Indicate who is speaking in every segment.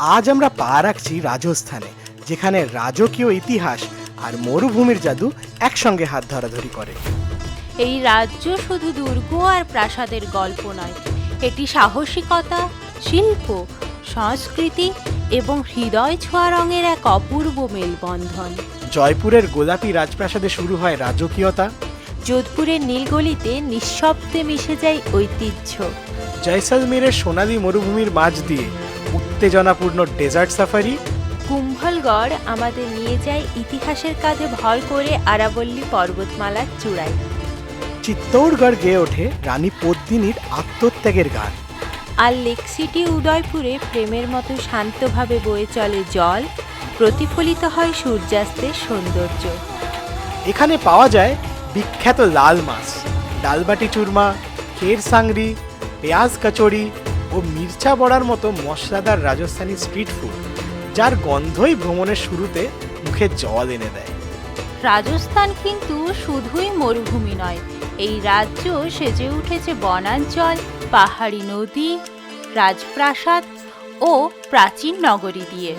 Speaker 1: আজ আমরা পা রাখছি রাজস্থানে যেখানে রাজকীয় ইতিহাস আর মরুভূমির জাদু একসঙ্গে হাত ধরাধরি করে।
Speaker 2: এই রাজ্য শুধু দুর্গ আর প্রাসাদের গল্প নয় এটি সাহসিকতা শিল্প সংস্কৃতি এবং হৃদয় ছোঁয়া রঙের এক অপূর্ব মেলবন্ধন।
Speaker 1: জয়পুরের গোলাপি রাজপ্রাসাদে শুরু হয় রাজকীয়তা।
Speaker 2: যোধপুরের নীলগলিতে নিঃশব্দে মিশে যায় ঐতিহ্য।
Speaker 1: জয়সালমীরের সোনালী মরুভূমির মাঝ দিয়ে উত্তেজনাপূর্ণ ডেজার্ট সাফারি।
Speaker 2: কুম্ভলগড় আমাদের নিয়ে যায় ইতিহাসের কাঁধে ভর করে আরাবল্লী পর্বতমালার চূড়ায়।
Speaker 1: চিত্তৌড়গড় গেয়ে ওঠে রানী পদ্মিনীর আত্মত্যাগের গান।
Speaker 2: আর লেক সিটি উদয়পুরে প্রেমের মতো শান্তভাবে বয়ে চলে জল প্রতিফলিত হয় সূর্যাস্তের সৌন্দর্য।
Speaker 1: এখানে পাওয়া যায় বিখ্যাত লাল মাছ ডালবাটি চুরমা খের সাংরি পেঁয়াজ কচুরি ও মির্চা বড়ার মতো মশলাদার রাজস্থানি স্ট্রিট ফুড যার গন্ধই ভ্রমণের শুরুতে মুখে জল এনে দেয়।
Speaker 2: রাজস্থান কিন্তু শুধুই মরুভূমি নয় এই রাজ্য সেজে উঠেছে বনাঞ্চল পাহাড়ি নদী রাজপ্রাসাদ ও প্রাচীন নগরী দিয়ে।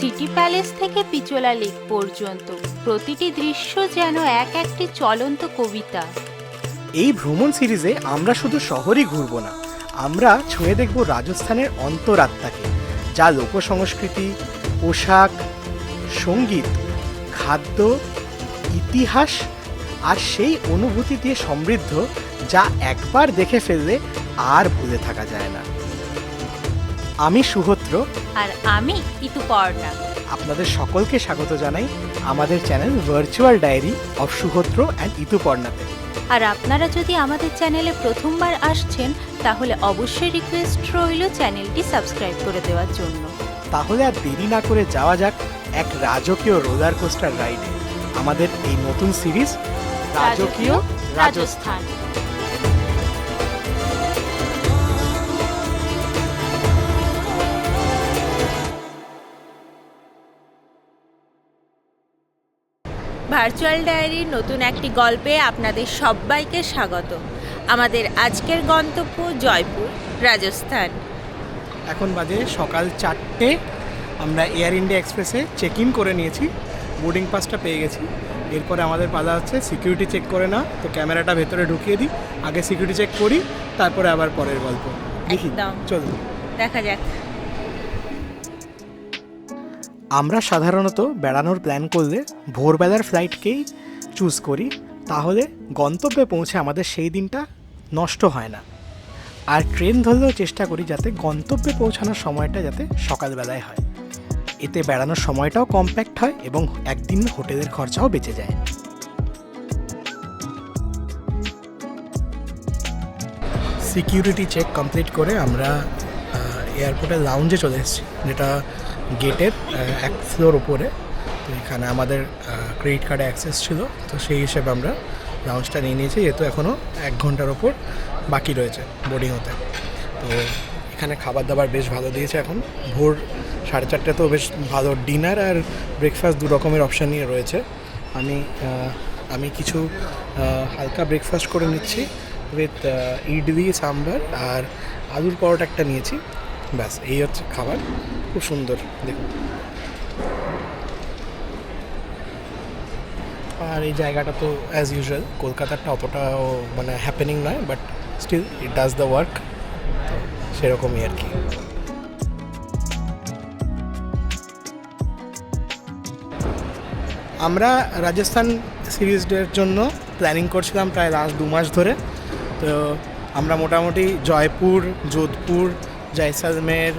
Speaker 2: সিটি প্যালেস থেকে পিচোলা লেক পর্যন্ত প্রতিটি দৃশ্য যেন এক একটি চলন্ত কবিতা।
Speaker 1: এই ভ্রমণ সিরিজে আমরা শুধু শহরই ঘুরব না আমরা ছুঁয়ে দেখব রাজস্থানের অন্তরাত্মাকে যা লোকসংস্কৃতি পোশাক সংগীত খাদ্য ইতিহাস আর সেই অনুভূতি দিয়ে সমৃদ্ধ যা একবার দেখে ফেললে আর ভুলে থাকা যায় না। আমি সুহত্র
Speaker 2: আর আমি ইতুপর্ণা
Speaker 1: আপনাদের সকলকে স্বাগত জানাই আমাদের channel virtual diary of Suhotro and ইতুপর্ণাতে
Speaker 2: আর আপনারা যদি আমাদের চ্যানেলে প্রথমবার আসছেন, তাহলে অবশ্যই রিকোয়েস্ট রইল চ্যানেলটি সাবস্ক্রাইব করে দেওয়ার জন্য।
Speaker 1: তাহলে আর দেরি না করে যাওয়া যাক এক রাজকীয় রোলার কোস্টার রাইডে আমাদের এই নতুন সিরিজ রাজকীয় রাজস্থান।
Speaker 2: ভার্চুয়াল ডায়েরির নতুন একটি গল্পে আপনাদের সবাইকে স্বাগত। আমাদের আজকের গন্তব্য জয়পুর রাজস্থান।
Speaker 1: এখন বাজে সকাল চারটে। আমরা এয়ার ইন্ডিয়া এক্সপ্রেসে চেক ইন করে নিয়েছি। বোর্ডিং পাসটা পেয়ে গেছি। এরপরে আমাদের পালা হচ্ছে সিকিউরিটি চেক করে না। তো ক্যামেরাটা ভেতরে ঢুকিয়ে দিই। আগে সিকিউরিটি চেক করি তারপরে আবার পরের গল্প। দেখি। চলুন।
Speaker 2: দেখা যাক।
Speaker 1: আমরা সাধারণত বেড়ানোর প্ল্যান করলে ভোরবেলার ফ্লাইটকেই চুজ করি, তাহলে গন্তব্যে পৌঁছে আমাদের সেই দিনটা নষ্ট হয় না। আর ট্রেন ধরলেও চেষ্টা করি যাতে গন্তব্যে পৌঁছানোর সময়টা যাতে সকালবেলায় হয়। এতে বেড়ানোর সময়টাও কম্প্যাক্ট হয় এবং একদিন হোটেলের খরচাও বেঁচে যায়। সিকিউরিটি চেক কমপ্লিট করে আমরা এয়ারপোর্টের লাউঞ্জে চলে এসেছি, যেটা গেটের এক ফ্লোর ওপরে তো এখানে আমাদের ক্রেডিট কার্ডে অ্যাক্সেস ছিল। তো সেই হিসেবে আমরা লাউঞ্জটা নিয়ে নিয়েছি, যেহেতু এখনও এক ঘণ্টার ওপর বাকি রয়েছে বোর্ডিং হতে। তো এখানে খাবার দাবার বেশ ভালো দিয়েছে এখন। ভোর সাড়ে চারটে তো বেশ ভালো ডিনার আর ব্রেকফাস্ট দু রকমের অপশান নিয়ে রয়েছে। আমি আমি কিছু হালকা ব্রেকফাস্ট করে নিচ্ছি উইথ ইডলি, সাম্বার আর আলুর পরোটা একটা নিয়েছি। ব্যাস, এই হচ্ছে খাবার। খুব সুন্দর, দেখুন। আর এই জায়গাটা তো অ্যাজ ইউজুয়াল কলকাতারটা অতটাও মানে হ্যাপেনিং নয় but still it does the work সেরকমই আর কি। আমরা রাজস্থান সিরিজের জন্য প্ল্যানিং করছিলাম প্রায় লাস্ট দু মাস ধরে। তো আমরা মোটামুটি জয়পুর, যোধপুর জয়সালমের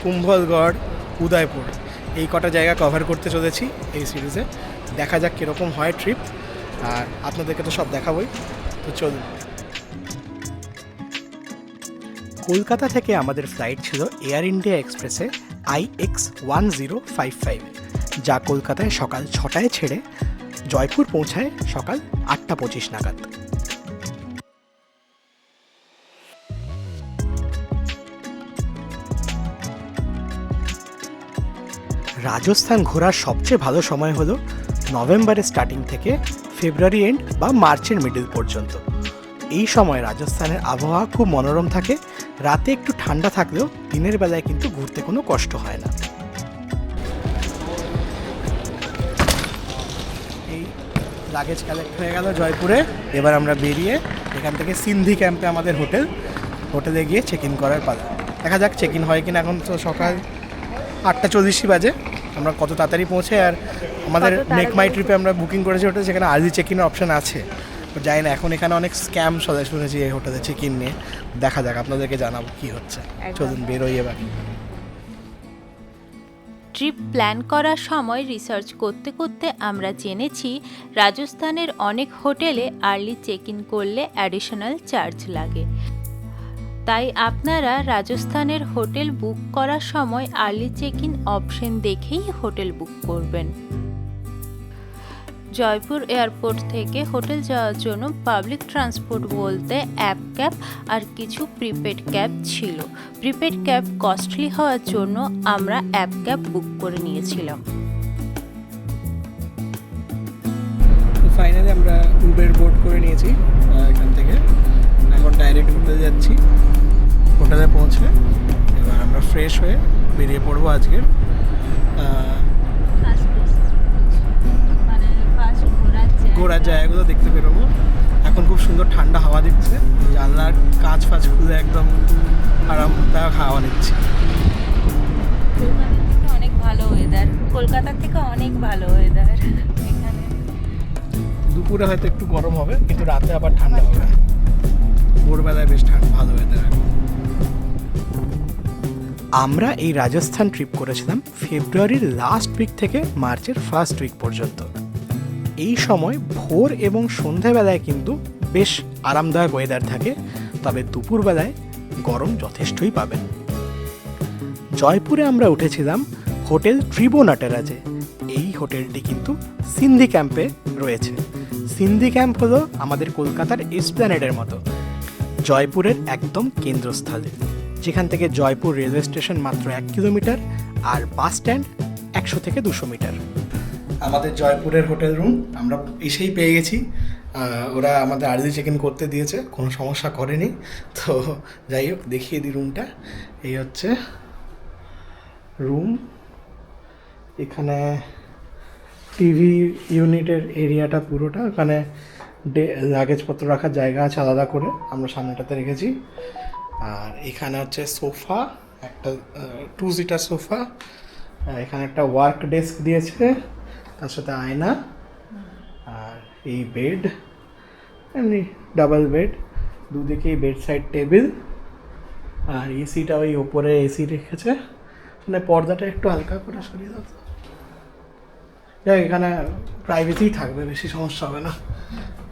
Speaker 1: কুম্ভলগড়, উদয়পুর। এই কটা জায়গা কভার করতে চলেছি এই সিরিজে দেখা যাক কীরকম হয় ট্রিপ আর আপনাদেরকে তো সব দেখাবই। তো চলুন। কলকাতা থেকে আমাদের ফ্লাইট ছিল এয়ার ইন্ডিয়া এক্সপ্রেসে I X one zero five five যা কলকাতায় সকাল ছটায় ছেড়ে জয়পুর পৌঁছায় সকাল আটটা পঁচিশ নাগাদ। রাজস্থান ঘোরার সবচেয়ে ভালো সময় হলো নভেম্বরের স্টার্টিং থেকে ফেব্রুয়ারি এন্ড বা মার্চের মিডল পর্যন্ত। এই সময় রাজস্থানের আবহাওয়া খুব মনোরম থাকে, রাতে একটু ঠান্ডা থাকলেও দিনের বেলায় কিন্তু ঘুরতে কোনো কষ্ট হয় না। এই লাগেজ কালেক্ট হয়ে গেল জয়পুরে। এবার আমরা বেরিয়ে এখান থেকে সিন্ধি ক্যাম্পে আমাদের হোটেল। হোটেলে গিয়ে চেক ইন করার পালা। দেখা যাক চেক ইন হয় কিনা এখন তো সকাল আটটা চল্লিশই বাজে। আমরা কত তাড়াতাড়ি পৌঁছে আর আমাদের মেক মাই ট্রিপে আমরা বুকিং করেছি হোটেল সেখানে আর্লি চেক ইনের অপশন আছে। তো জানি না এখন এখানে অনেক স্ক্যাম চলে শুনেছি এই হোটেলে চেক ইন নিয়ে। দেখা যাক আপনাদেরকে জানাব কি হচ্ছে। চলুন বেরোই এবার।
Speaker 2: ট্রিপ প্ল্যান করার সময় রিসার্চ করতে করতে আমরা জেনেছি রাজস্থানের অনেক হোটেলে আর্লি চেক ইন করলে অ্যাডিশনাল চার্জ লাগে। তাই আপনারা রাজস্থানের হোটেল বুক করার সময় আর্লি চেক ইন অপশন দেখেই হোটেল বুক করবেন। জয়পুর এয়ারপোর্ট থেকে হোটেল যাওয়ার জন্য পাবলিক ট্রান্সপোর্ট বলতে অ্যাপ ক্যাব আর কিছু প্রিপেড ক্যাব ছিল। প্রিপেড ক্যাব কস্টলি হওয়ার জন্য আমরা অ্যাপ ক্যাব বুক করে নিয়েছিলাম।
Speaker 1: ফাইনালি আমরা উবের বোর্ড করে নিয়েছি এখান থেকে। এখন ডাইরেক্ট হোটেলে যাচ্ছি। হোটেলে পৌঁছে। এবার আমরা ফ্রেশ হয়ে বেরিয়ে পড়ব আজকের ঘোরার জায়গাগুলো দেখতে বেরোবো। এখন খুব সুন্দর ঠান্ডা হাওয়া দিচ্ছে। জানলার কাঁচ ফাঁচ খুলে একদম আরামদায়ক হাওয়া নিচ্ছি
Speaker 2: অনেক ভালো ওয়েদার কলকাতার থেকে অনেক ভালো ওয়েদার এখানে
Speaker 1: দুপুরে হয়তো একটু গরম হবে কিন্তু রাতে আবার ঠান্ডা হবে। ভোরবেলায় বেশ ঠান্ডা, ভালো ওয়েদার আমরা এই রাজস্থান ট্রিপ করেছিলাম ফেব্রুয়ারির লাস্ট উইক থেকে মার্চের ফার্স্ট উইক পর্যন্ত। এই সময় ভোর এবং সন্ধেবেলায় কিন্তু বেশ আরামদায়ক ওয়েদার থাকে, তবে দুপুরবেলায় গরম যথেষ্টই পাবেন। জয়পুরে আমরা উঠেছিলাম হোটেল ট্রিবো নাটেরাজে এই হোটেলটি কিন্তু সিন্ধি ক্যাম্পে রয়েছে। সিন্ধি ক্যাম্প হলো আমাদের কলকাতার এসপ্ল্যানেডের মতো। জয়পুরের একদম কেন্দ্রস্থলে, যেখান থেকে জয়পুর রেলওয়ে স্টেশন মাত্র এক কিলোমিটার আর বাস স্ট্যান্ড একশো থেকে দুশো মিটার। আমাদের জয়পুরের হোটেল রুম, আমরা এসেই পেয়ে গেছি। ওরা আমাদের আর্লি চেক ইন করতে দিয়েছে, কোনো সমস্যা করেনি। তো যাই হোক, দেখিয়ে দিই রুমটা এই হচ্ছে রুম এখানে টিভি ইউনিটের এরিয়াটা পুরোটা। ওখানে লাগেজপত্র রাখার জায়গা আছে আলাদা করে, আমরা সামনেটাতে রেখেছি। আর এখানে হচ্ছে সোফা, একটা টু সিটার সোফা এখানে একটা ওয়ার্ক ডেস্ক দিয়েছে, তার সাথে আয়না, আর এই বেড এমনি ডাবল বেড দুদিকেই বেড সাইড টেবিল আর এসিটা ওই ওপরে এসি রেখেছে। মানে পর্দাটা একটু হালকা করে সরিয়ে দাও যাই এখানে প্রাইভেসি থাকবে, বেশি সমস্যা হবে না।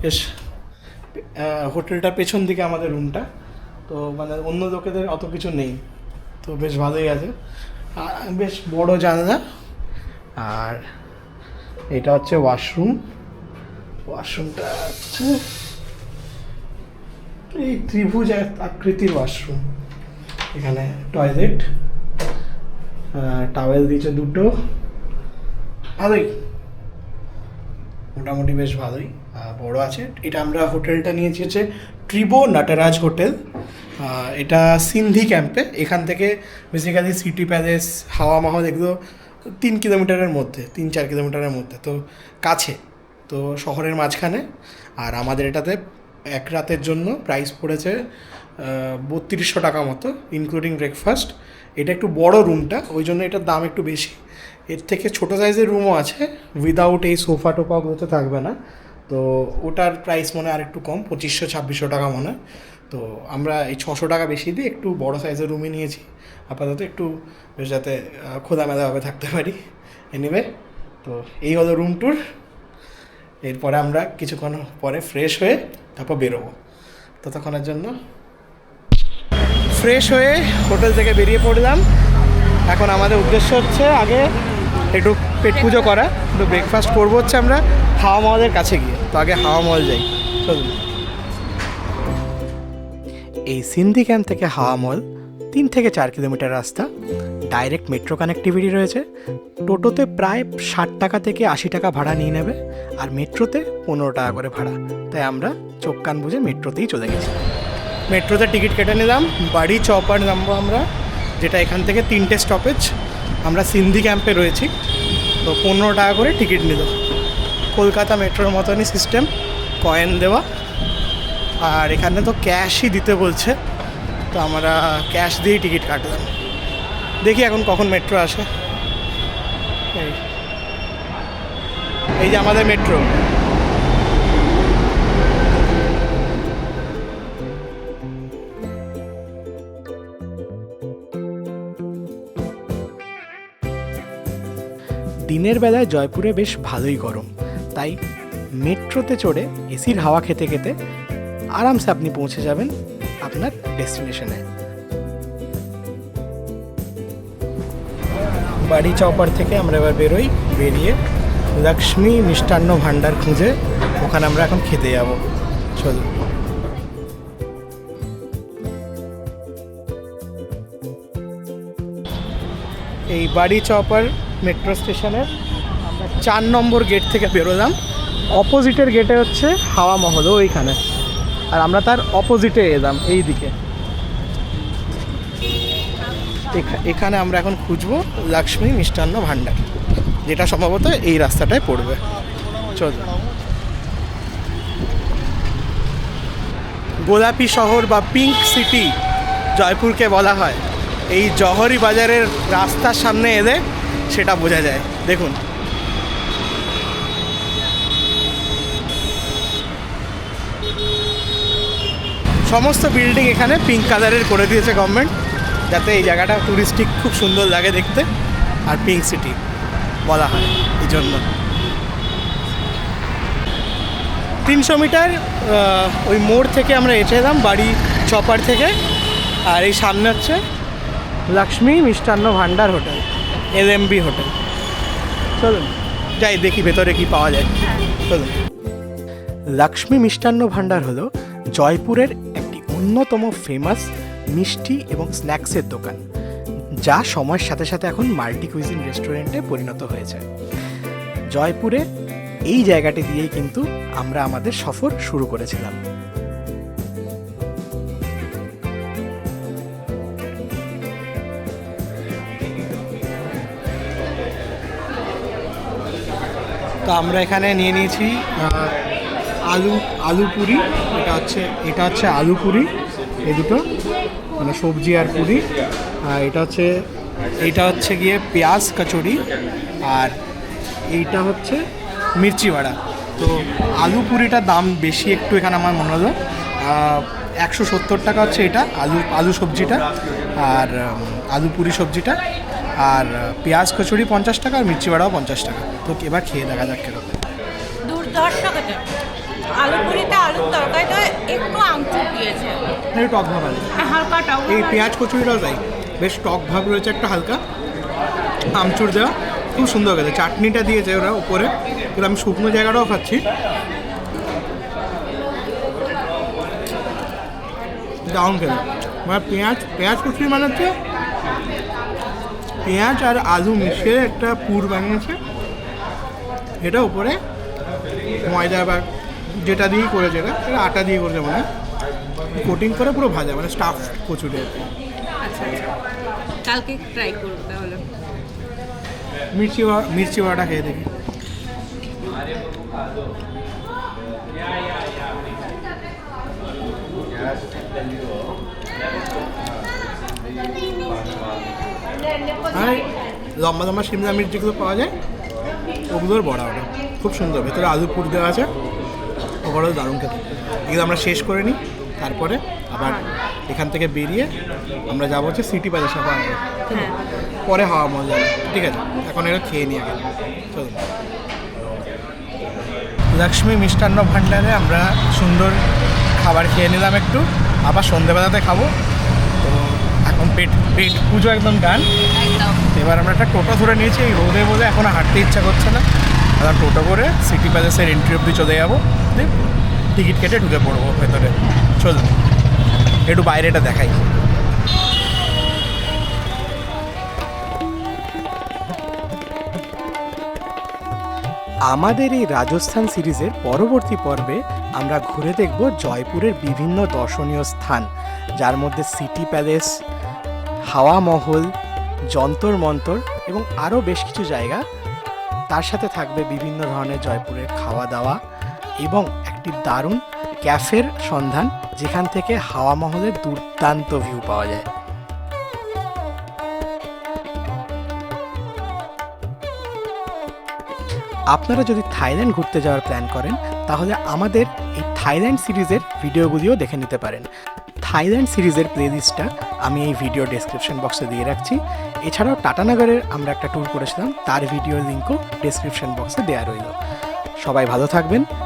Speaker 1: বেশ আহ, হোটেলটার পেছন দিকে আমাদের রুমটা তো মানে অন্য লোকেদের অত কিছু নেই। তো বেশ ভালোই আছে। বেশ বড় জানলা। আর এটা হচ্ছে ওয়াশরুম ওয়াশরুমটা হচ্ছে এই ত্রিভুজ আকৃতির ওয়াশরুম এখানে টয়লেট টাওয়েল দিয়েছে দুটো। ভালোই। মোটামুটি বেশ ভালোই। বড় আছে। এটা আমরা হোটেলটা নিয়েছি হচ্ছে ট্রিবো নাটারাজ হোটেল। এটা সিন্ধি ক্যাম্পে। এখান থেকে বেসিক্যালি সিটি প্যালেস, হাওয়া মহল এগুলো তিন কিলোমিটারের মধ্যে, তিন চার কিলোমিটারের মধ্যে, তো কাছে, তো শহরের মাঝখানে। আর আমাদের এটাতে এক রাতের জন্য প্রাইস পড়েছে বত্রিশশো টাকা মতো ইনক্লুডিং ব্রেকফাস্ট এটা একটু বড় রুমটা ওই জন্য এটার দাম একটু বেশি। এর থেকে ছোটো সাইজের রুমও আছে। উইদাউট এই সোফা টোফাগুলোতে থাকবে না। তো ওটার প্রাইস মনে হয় আর একটু কম পঁচিশশো ছাব্বিশশো টাকা মনে হয়। তো আমরা এই ছশো টাকা বেশি দিয়ে একটু বড় সাইজের রুমই নিয়েছি। আপাতত একটু বেশ যাতে আহ, খোলামেলাভাবে থাকতে পারি। এনিওয়ে তো এই হলো রুম ট্যুর এরপরে আমরা কিছুক্ষণ পরে ফ্রেশ হয়ে তারপর বেরোবো। ততক্ষণের জন্য ফ্রেশ হয়ে হোটেল থেকে বেরিয়ে পড়লাম। এখন আমাদের উদ্দেশ্য হচ্ছে আগে একটু পেট পুজো করা। একটু ব্রেকফাস্ট করব হচ্ছে আমরা। হাওয়া মহলের কাছে গিয়ে। তো আগে হাওয়া মহল যাই। চলুন এই সিন্ধি ক্যাম্প থেকে হাওয়া মহল তিন থেকে চার কিলোমিটার রাস্তা, ডাইরেক্ট মেট্রো কানেক্টিভিটি রয়েছে। টোটোতে প্রায় ষাট টাকা থেকে আশি টাকা ভাড়া নিয়ে নেবে, আর মেট্রোতে পনেরো টাকা করে ভাড়া। তাই আমরা চোখ কান বুঝে মেট্রোতেই চলে গেছি। মেট্রোতে টিকিট কেটে নিলাম, বাড়ি চপার নামবো আমরা, যেটা এখান থেকে তিনটে স্টপেজ আমরা সিন্ধি ক্যাম্পে রয়েছি, তো পনেরো টাকা করে টিকিট নিল। কলকাতা মেট্রোর মতনই সিস্টেম কয়েন দেওয়া। আর এখানে তো ক্যাশই দিতে বলছে, তো আমরা ক্যাশ দিয়েই টিকিট কাটলাম। দেখি এখন কখন মেট্রো আসে। এই। এই যে আমাদের মেট্রো। দিনের বেলায় জয়পুরে বেশ ভালোই গরম। তাই মেট্রোতে চড়ে এসির হাওয়া খেতে খেতে আরামসে আপনি পৌঁছে যাবেন আপনার ডেস্টিনেশনে। বাড়ি চপার থেকে আমরা এবার বেরোই, বেরিয়ে লক্ষ্মী মিষ্টান্ন ভাণ্ডার খুঁজে ওখানে আমরা এখন খেতে যাব। চলুন। এই বাড়ি চপার মেট্রো স্টেশনের চার নম্বর গেট থেকে বেরোলাম। অপোজিটের গেটে হচ্ছে হাওয়া মহল, ওইখানে। আর আমরা তার অপোজিটে এলাম এই দিকে এখা- এখানে আমরা এখন খুঁজবো লক্ষ্মী মিষ্টান্ন ভাণ্ডার, যেটা সম্ভবত এই রাস্তাটায় পড়বে। চল। গোলাপি শহর বা পিঙ্ক সিটি, জয়পুরকে বলা হয়। এই জহরি বাজারের রাস্তার সামনে এলে সেটা বোঝা যায়। দেখুন। সমস্ত বিল্ডিং এখানে পিঙ্ক কালারের করে দিয়েছে গভর্নমেন্ট যাতে এই জায়গাটা টুরিস্টিক খুব সুন্দর লাগে দেখতে, আর পিঙ্ক সিটি বলা হয় এই জন্য। তিনশো মিটার ওই মোড় থেকে আমরা এসে এলাম বাড়ি চপার থেকে, আর এই সামনে হচ্ছে Lakshmi Mishtanna Bhandar hotel, L M B hotel. চলুন, যাই দেখি ভেতরে কি পাওয়া যায়। চলুন। লক্ষ্মী মিষ্টান্ন ভাণ্ডার হলো জয়পুরের অন্যতম ফেমাস মিষ্টি এবং স্ন্যাক্সের দোকান, যা সময়ের সাথে সাথে এখন মাল্টি কুইজিন রেস্টুরেন্টে পরিণত হয়েছে। জয়পুরে এই জায়গাটি দিয়েই কিন্তু আমরা আমাদের সফর শুরু করেছিলাম। তো আমরা এখানে নিয়ে নিয়েছি আলু আলু পুরি, এটা হচ্ছে এটা হচ্ছে আলু পুরি, এই দুটো মানে সবজি আর পুরি। আর এটা হচ্ছে এইটা হচ্ছে গিয়ে পেঁয়াজ কচুরি, আর এইটা হচ্ছে মির্চি বাড়া। তো আলু পুরিটার দাম বেশি একটু এখানে আমার মনে হলো। একশো সত্তর টাকা হচ্ছে এটা, আলু আলু সবজিটা, আর আলু পুরি সবজিটা, আর পেঁয়াজ কচুরি পঞ্চাশ টাকা, আর মির্চি বাড়াও পঞ্চাশ টাকা। তো এবার খেয়ে দেখা যাক কীরকম।
Speaker 3: আলু পুরিটা আলুর তরকারিটা একটু আমচুর দিয়েছে
Speaker 1: একটু টক ভাব আছে।
Speaker 3: হালকাটাও
Speaker 1: এই পেঁয়াজ কচুরিটাও তাই। বেশ টক ভাব রয়েছে একটা হালকা। আমচুর দেওয়া। খুব সুন্দর গেছে চাটনিটা দিয়েছে ওরা উপরে। এবার আমি শুকনো জায়গাটাও খাচ্ছি। দাউন খেলে মানে পেঁয়াজ পেঁয়াজ কচুরি মানে হচ্ছে পেঁয়াজ আর আলু মিশিয়ে একটা পুর বানিয়েছে। এটা উপরে ময়দা বা যেটা দিয়েই করেছে এটা এটা আটা দিয়ে করেছে মনে কোটিং করে পুরো ভাজা মানে স্টাফ কচুরি আর
Speaker 3: কালকে ট্রাই করব তাহলে।
Speaker 1: মির্চি মির্চি বাটা খেয়ে দেখি। আর লম্বা লম্বা সিমলা মির্চ যেগুলো পাওয়া যায় ওগুলোর বড়া ওটা। খুব সুন্দর ভেতরে আলু পুর দেওয়া আছে। ওগুলো দারুণ খেতে। এগুলো আমরা শেষ করে নিই তারপরে আবার এখান থেকে বেরিয়ে আমরা যাব হচ্ছে সিটি বাজার সাফা
Speaker 3: হ্যাঁ।
Speaker 1: পরে হাওয়া মজা যাবে ঠিক আছে? এখন এটা খেয়ে নিয়ে গেল। চলুন লক্ষ্মী মিষ্টান্ন ভাণ্ডারে আমরা সুন্দর খাবার খেয়ে নিলাম একটু। আবার সন্ধেবেলাতে খাব। তো এখন পেট পেট পুজো একদম গান এবার আমরা একটা টোটো ধরে নিয়েছি এই রোদে বলে এখন হাঁটতে ইচ্ছা করছে না। এবার টোটো করে সিটি প্যালেসের এন্ট্রি অব্দি চলে যাব। দিয়ে টিকিট কেটে ঢুকে পড়ব ভেতরে। চলুন একটু বাইরেটা দেখাই। আমাদের এই রাজস্থান সিরিজের পরবর্তী পর্বে আমরা ঘুরে দেখব জয়পুরের বিভিন্ন দর্শনীয় স্থান, যার মধ্যে সিটি প্যালেস, হাওয়া মহল, যন্তর মন্তর এবং আরও বেশ কিছু জায়গা। তার সাথে থাকবে বিভিন্ন ধরনের জয়পুরের খাওয়া দাওয়া এবং একটি দারুণ ক্যাফের সন্ধান যেখান থেকে হাওয়া মহলের দুর্দান্ত ভিউ পাওয়া যায়। আপনারা যদি থাইল্যান্ড ঘুরতে যাওয়ার প্ল্যান করেন, তাহলে আমাদের এই থাইল্যান্ড সিরিজের ভিডিওগুলিও দেখে নিতে পারেন। থাইল্যান্ড সিরিজের প্লেলিস্টটা আমি এই ভিডিও ডেসক্রিপশন বক্সে দিয়ে রাখছি। এছাড়াও টাটানগরের আমরা একটা ট্যুর করেছিলাম, তার ভিডিও লিঙ্কও ডেসক্রিপশন বক্সে দেওয়া রইল। সবাই ভালো থাকবেন